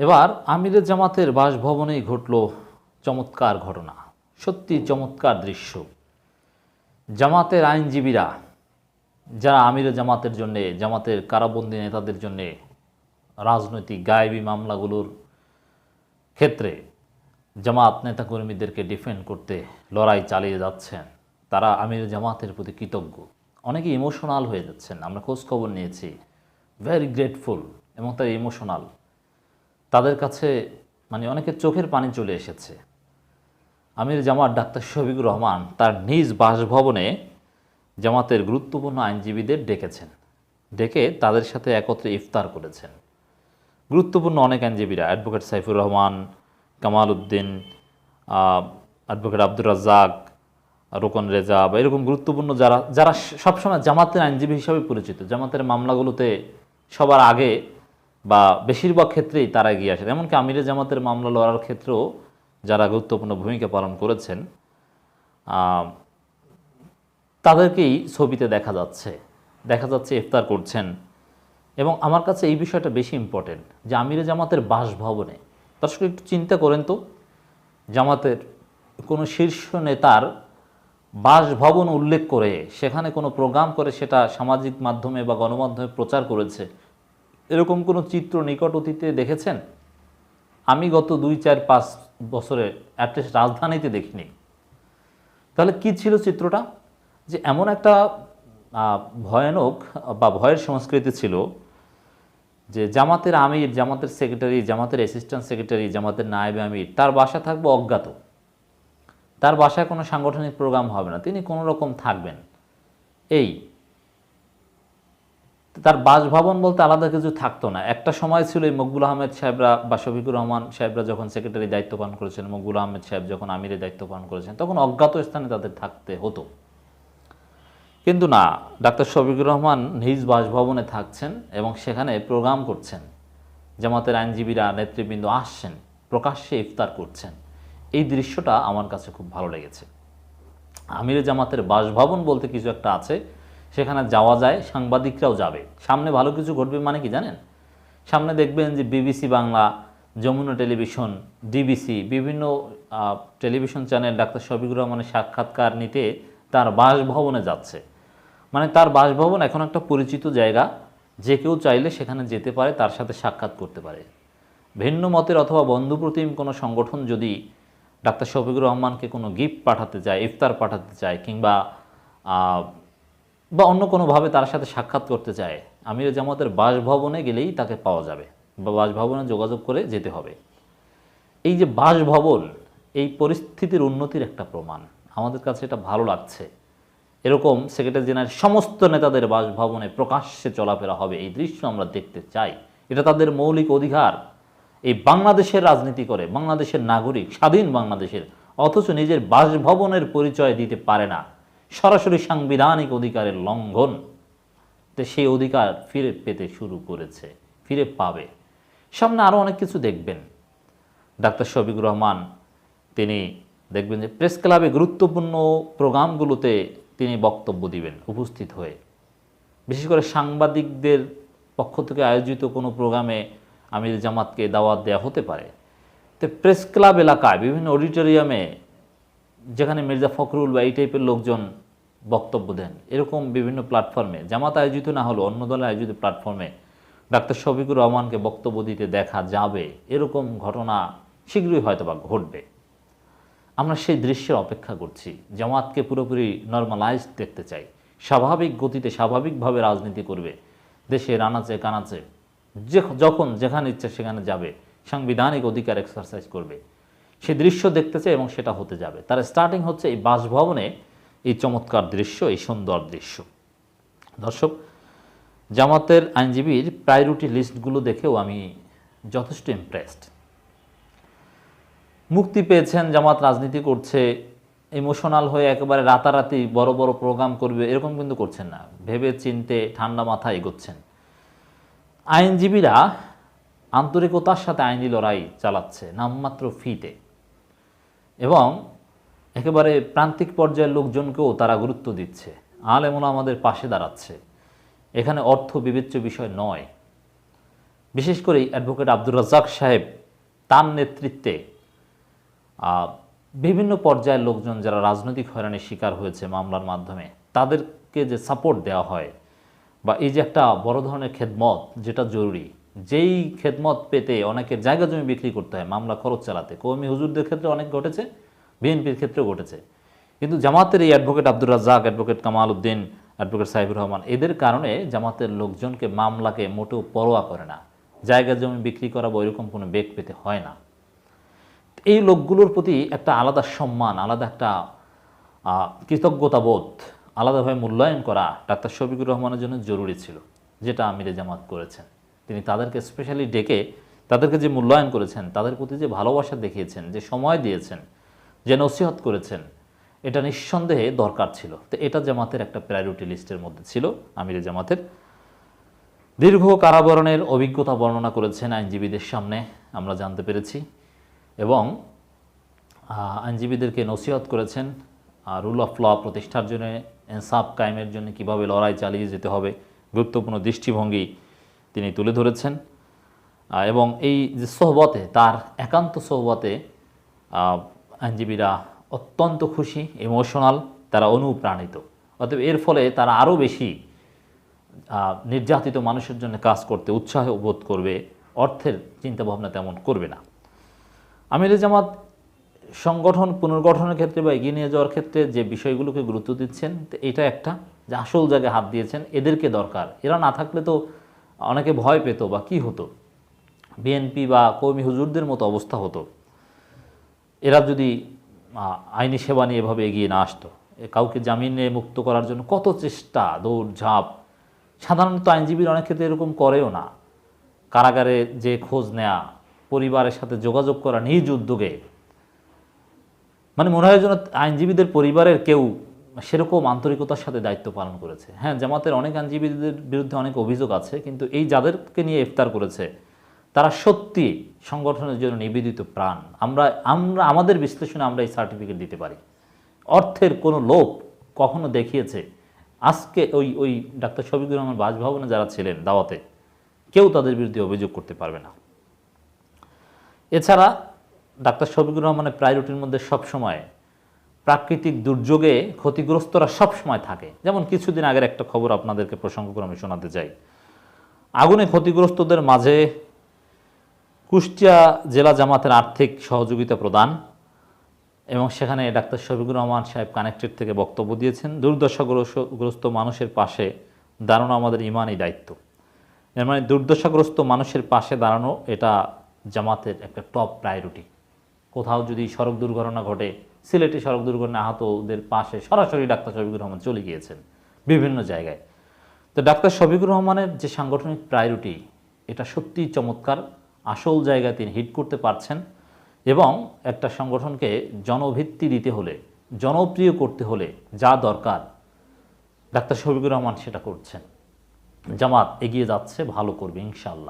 এবার আমিরের জামাতের বাসভবনেই ঘটল চমৎকার ঘটনা। সত্যি চমৎকার দৃশ্য। জামাতের আইনজীবীরা, যারা আমিরের জামাতের জন্যে, জামাতের কারাবন্দী নেতাদের জন্যে রাজনৈতিক গায়েবী মামলাগুলোর ক্ষেত্রে জামাত নেতাকর্মীদেরকে ডিফেন্ড করতে, লড়াই চালিয়ে যাচ্ছেন, তারা আমির জামাতের প্রতি কৃতজ্ঞ। অনেকে ইমোশনাল হয়ে যাচ্ছেন। আমরা খোঁজখবর নিয়েছি। ভেরি গ্রেটফুল এবং তারা ইমোশনাল তাদের কাছে মানে অনেকের চোখের পানি চলে এসেছে। আমির জামাত ডাক্তার শফিকুর রহমান তার নিজ বাসভবনে জামাতের গুরুত্বপূর্ণ আইনজীবীদের ডেকেছেন। ডেকে তাদের সাথে একত্রে ইফতার করেছেন। গুরুত্বপূর্ণ অনেক আইনজীবীরা, অ্যাডভোকেট সাইফুর রহমান কামাল উদ্দিন অ্যাডভোকেট আব্দুর রাজ্জাক, রোকন রেজা বা এরকম গুরুত্বপূর্ণ যারা যারা সবসময় জামাতের আইনজীবী হিসাবে পরিচিত, জামাতের মামলাগুলোতে সবার আগে বা বেশিরভাগ ক্ষেত্রেই তারা এগিয়ে আসেন। এমনকি আমিরে জামাতের মামলা লড়ার ক্ষেত্রেও যারা গুরুত্বপূর্ণ ভূমিকা পালন করেছেন তাদেরকেই ছবিতে দেখা যাচ্ছে। দেখা যাচ্ছে ইফতার করছেন। এবং আমার কাছে এই বিষয়টা বেশি ইম্পর্টেন্ট যে আমিরে জামাতের বাসভবনে, দর্শক একটু চিন্তা করেন তো, জামাতের কোনো শীর্ষ নেতার বাসভবন উল্লেখ করে, সেখানে কোনো প্রোগ্রাম করে সেটা সামাজিক মাধ্যমে বা গণমাধ্যমে প্রচার করেছে এরকম কোনো চিত্র নিকট অতীতে দেখেছেন? আমি গত দুই, চার, পাঁচ বছরে অ্যাটলিস্ট রাজধানীতে দেখিনি। তাহলে কি ছিল চিত্রটা? যে এমন একটা ভয়ানক বা ভয়ের সংস্কৃতি ছিল যে জামাতের আমির, জামাতের সেক্রেটারি জামাতের অ্যাসিস্ট্যান্ট সেক্রেটারি জামাতের নায়েব আমির, তার বাসা থাকবে অজ্ঞাত। তার বাসায় কোনো সাংগঠনিক প্রোগ্রাম হবে না। তিনি কোনো রকম থাকবেন। এই তার বাসভবন বলতে আলাদা কিছু থাকতো না। একটা সময় ছিল এই মকবুল আহমেদ সাহেবরা বা শফিকুর রহমান সাহেবরা যখন সেক্রেটারি দায়িত্ব পালন করেছেন, মকবুল আহমেদ সাহেব যখন আমিরের দায়িত্ব পালন করেছেন, তখন অজ্ঞাত স্থানে তাদের থাকতে হতো। কিন্তু না, ডাক্তার শফিকুর রহমান নিজ বাসভবনে থাকছেন এবং সেখানে প্রোগ্রাম করছেন। জামাতের আইনজীবীরা, নেতৃবৃন্দ আসছেন, প্রকাশ্যে ইফতার করছেন। এই দৃশ্যটা আমার কাছে খুব ভালো লেগেছে। আমিরে জামাতের বাসভবন বলতে কিছু একটা আছে সেখানে যাওয়া যায়, সাংবাদিকরাও যাবে। সামনে ভালো কিছু ঘটবে মানে কি জানেন? সামনে দেখবেন যে BBC Bangla, Jamuna television, DBC, বিভিন্ন টেলিভিশন চ্যানেল ডাক্তার শফিকুর রহমানের সাক্ষাৎকার নিতে তার বাসভবনে যাচ্ছে। মানে তার বাসভবন এখন একটা পরিচিত জায়গা, যে কেউ চাইলে সেখানে যেতে পারে, তার সাথে সাক্ষাৎ করতে পারে। ভিন্ন মতের অথবা বন্ধুপ্রতিম কোনো সংগঠন যদি ডাক্তার শফিকুর রহমানকে কোনো গিফট পাঠাতে চায়, ইফতার পাঠাতে চায়, কিংবা বা অন্য কোনোভাবে তার সাথে সাক্ষাৎ করতে চায়, আমির জামাতের বাসভবনে গেলেই তাকে পাওয়া যাবে বা বাসভবনে যোগাযোগ করে যেতে হবে। এই যে বাসভবন, এই পরিস্থিতির উন্নতির একটা প্রমাণ। আমাদের কাছে এটা ভালো লাগছে। এরকম সেক্রেটারি জেনারেল সমস্ত নেতাদের বাসভবনে প্রকাশ্যে চলাফেরা হবে, এই দৃশ্য আমরা দেখতে চাই। এটা তাদের মৌলিক অধিকার। এই বাংলাদেশের রাজনীতি করে, বাংলাদেশের নাগরিক, স্বাধীন বাংলাদেশের, অথচ নিজের বাসভবনের পরিচয় দিতে পারে না। সরাসরি সাংবিধানিক অধিকারের লঙ্ঘন। তো সেই অধিকার ফিরে পেতে শুরু করেছে, ফিরে পাবে। সামনে আরও অনেক কিছু দেখবেন। ডাক্তার শফিকুর রহমান, তিনি দেখবেন যে প্রেস ক্লাবে গুরুত্বপূর্ণ প্রোগ্রামগুলোতে তিনি বক্তব্য দিবেন, উপস্থিত হয়ে। বিশেষ করে সাংবাদিকদের পক্ষ থেকে আয়োজিত কোনো প্রোগ্রামে আমির জামাতকে দাওয়াত দেওয়া হতে পারে। তো প্রেস ক্লাব এলাকায়, বিভিন্ন অডিটোরিয়ামে যেখানে মির্জা ফখরুল বা এই টাইপের লোকজন বক্তব্য দেন, এরকম বিভিন্ন প্ল্যাটফর্মে জামাত আয়োজিত না হলেও অন্য দলের আয়োজিত প্ল্যাটফর্মে ডাক্তার শফিকুর রহমানকে বক্তব্য দিতে দেখা যাবে, এরকম ঘটনা শীঘ্রই হয়তো বা ঘটবে। আমরা সেই দৃশ্যের অপেক্ষা করছি, জামাতকে পুরোপুরি নর্মালাইজ দেখতে চাই। স্বাভাবিক গতিতে স্বাভাবিকভাবে রাজনীতি করবে, দেশে আনাচে কানাচে যখন যেখানে ইচ্ছে সেখানে যাবে, সাংবিধানিক অধিকার এক্সারসাইজ করবে। সেই দৃশ্য দেখতে চাই এবং সেটা হতে যাবে। তার স্টার্টিং হচ্ছে এই বাসভবনে এই চমৎকার দৃশ্য, এই সুন্দর দৃশ্য। দর্শক, জামাতের আইনজীবীর প্রায়োরিটি লিস্টগুলো দেখেও আমি যথেষ্ট ইমপ্রেসড মুক্তি পেয়েছেন, জামাত রাজনীতি করছে ইমোশনাল হয়ে একেবারে রাতারাতি বড় বড় প্রোগ্রাম করবে, এরকম কিন্তু করছেন না। ভেবে চিনতে ঠান্ডা মাথায় এগোচ্ছেন। আইনজীবীরা আন্তরিকতার সাথে আইনি লড়াই চালাচ্ছে, নামমাত্র ফিতে এবং একেবারে প্রান্তিক পর্যায়ের লোকজনকেও তারা গুরুত্ব দিচ্ছে। আলেমুল আমাদের পাশে দাঁড়াচ্ছে। এখানে অর্থ বিবেচ্য বিষয় নয়। বিশেষ করে অ্যাডভোকেট আব্দুর রাজ্জাক সাহেব তার নেতৃত্বে বিভিন্ন পর্যায়ের লোকজন যারা রাজনৈতিক হয়রানির শিকার হয়েছে মামলার মাধ্যমে, তাদেরকে যে সাপোর্ট দেওয়া হয় বা এই যে একটা বড় ধরনের খেদমত, যেটা জরুরি যেই খেদমত পেতে অনেকের জায়গা জমি বিক্রি করতে হয়, মামলা খরচ চালাতে। কৌমি হুজুরদের ক্ষেত্রে অনেক ঘটেছে, বিএনপির ক্ষেত্রেও ঘটেছে। কিন্তু জামাতের এই advocate Abdur Razzaq advocate Kamal Uddin advocate Sahibur Rahman, এদের কারণে জামাতের লোকজনকে মামলাকে মোটেও পরোয়া করে না। জায়গা জমি বিক্রি করা বা এরকম কোনো বেগ পেতে হয় না। এই লোকগুলোর প্রতি একটা আলাদা সম্মান, আলাদা একটা কৃতজ্ঞতাবোধ, আলাদাভাবে মূল্যায়ন করা ডাক্তার শফিকুর রহমানের জন্য জরুরি ছিল, যেটা আমিরে জামাত করেছেন। তিনি তাদেরকে স্পেশালি ডেকে তাদেরকে যে মূল্যায়ন করেছেন, তাদের প্রতি যে ভালোবাসা দেখিয়েছেন, যে সময় দিয়েছেন, যে নসিহত করেছেন, এটা নিঃসন্দেহে দরকার ছিল। তো এটা জামাতের একটা প্রায়োরিটি লিস্টের মধ্যে ছিল। আমিরে জামাতের দীর্ঘ কারাবরণের অভিজ্ঞতা বর্ণনা করেছেন আইনজীবীদের সামনে, আমরা জানতে পেরেছি। এবং আইনজীবীদেরকে নসিহত করেছেন রুল অফ ল প্রতিষ্ঠার জন্য এনসাফ কায়েমের জন্য কীভাবে লড়াই চালিয়ে যেতে হবে, গুরুত্বপূর্ণ দৃষ্টিভঙ্গি তিনি তুলে ধরেছেন। এবং এই যে সোহবতে, তার একান্ত সোহবতে আইনজীবীরা অত্যন্ত খুশি, ইমোশনাল, তারা অনুপ্রাণিত। অতএব এর ফলে তারা আরও বেশি নির্যাতিত মানুষের জন্য কাজ করতে উৎসাহ বোধ করবে, অর্থের চিন্তাভাবনা তেমন করবে না। আমির জামাত সংগঠন পুনর্গঠনের ক্ষেত্রে বা এগিয়ে নিয়ে যাওয়ার ক্ষেত্রে যে বিষয়গুলোকে গুরুত্ব দিচ্ছেন এটা একটা, যে আসল জায়গায় হাত দিয়েছেন, এদেরকে দরকার। এরা না থাকলে তো অনেকে ভয় পেত বা কি হতো? বিএনপি বা কৌমি হুজুরদের মতো অবস্থা হতো। এরা যদি আইনি সেবা নিয়ে এভাবে এগিয়ে না আসতো কাউকে জামিনে মুক্ত করার জন্য কত চেষ্টা, দৌড়, ঝাঁপ। সাধারণত আইনজীবীর অনেক ক্ষেত্রে এরকম করেও না। কারাগারে যে খোঁজ নেয়া, পরিবারের সাথে যোগাযোগ করা নিজ উদ্যোগে। মানে মনে হয় যেন আইনজীবীদের পরিবারের কেউ সেরকম আন্তরিকতার সাথে দায়িত্ব পালন করেছে। হ্যাঁ জামাতের অনেক আইনজীবীদের বিরুদ্ধে অনেক অভিযোগ আছে, কিন্তু এই যাদেরকে নিয়ে ইফতার করেছে, তারা সত্যি সংগঠনের জন্য নিবেদিত প্রাণ। আমরা আমরা, আমাদের বিশ্লেষণে আমরা এই সার্টিফিকেট দিতে পারি। অর্থের কোনো লোভ কখনো দেখিয়েছে। আজকে ওই ওই ডাক্তার শফিকুর রহমান বাসভবনে যারা ছিলেন দাওয়াতে, কেউ তাদের বিরুদ্ধে অভিযোগ করতে পারবে না। এছাড়া ডাক্তার শফিকুর রহমানের প্রায়োরিটির মধ্যে সবসময় প্রাকৃতিক দুর্যোগে ক্ষতিগ্রস্তরা সবসময় থাকে। যেমন কিছুদিন আগের একটা খবর আপনাদেরকে প্রসঙ্গ করে আমি শোনাতে চাই। আগুনে ক্ষতিগ্রস্তদের মাঝে কুষ্টিয়া জেলা জামাতের আর্থিক সহযোগিতা প্রদান এবং সেখানে ডাক্তার শফিকুর রহমান সাহেব কানেক্টেড থেকে বক্তব্য দিয়েছেন। দুর্দশাগ্রস্ত মানুষের পাশে দাঁড়ানো আমাদের ইমানই দায়িত্ব। এর মানে দুর্দশাগ্রস্ত মানুষের পাশে দাঁড়ানো এটা জামাতের একটা টপ প্রায়োরিটি কোথাও যদি সড়ক দুর্ঘটনা ঘটে সিলেটে সড়ক দুর্ঘটনা আহতদের পাশে সরাসরি ডাক্তার শফিকুর রহমান চলে গিয়েছেন বিভিন্ন জায়গায়। তো ডাক্তার শফিকুর রহমানের যে সাংগঠনিক প্রায়োরিটি, এটা সত্যিই চমৎকার। আসল জায়গায় তিনি হিট করতে পারছেন এবং একটা সংগঠনকে জনভিত্তি দিতে হলে, জনপ্রিয় করতে হলে যা দরকার, ডাক্তার শফিকুর রহমান সেটা করছেন। জামাত এগিয়ে যাচ্ছে, ভালো করবে ইনশাল্লাহ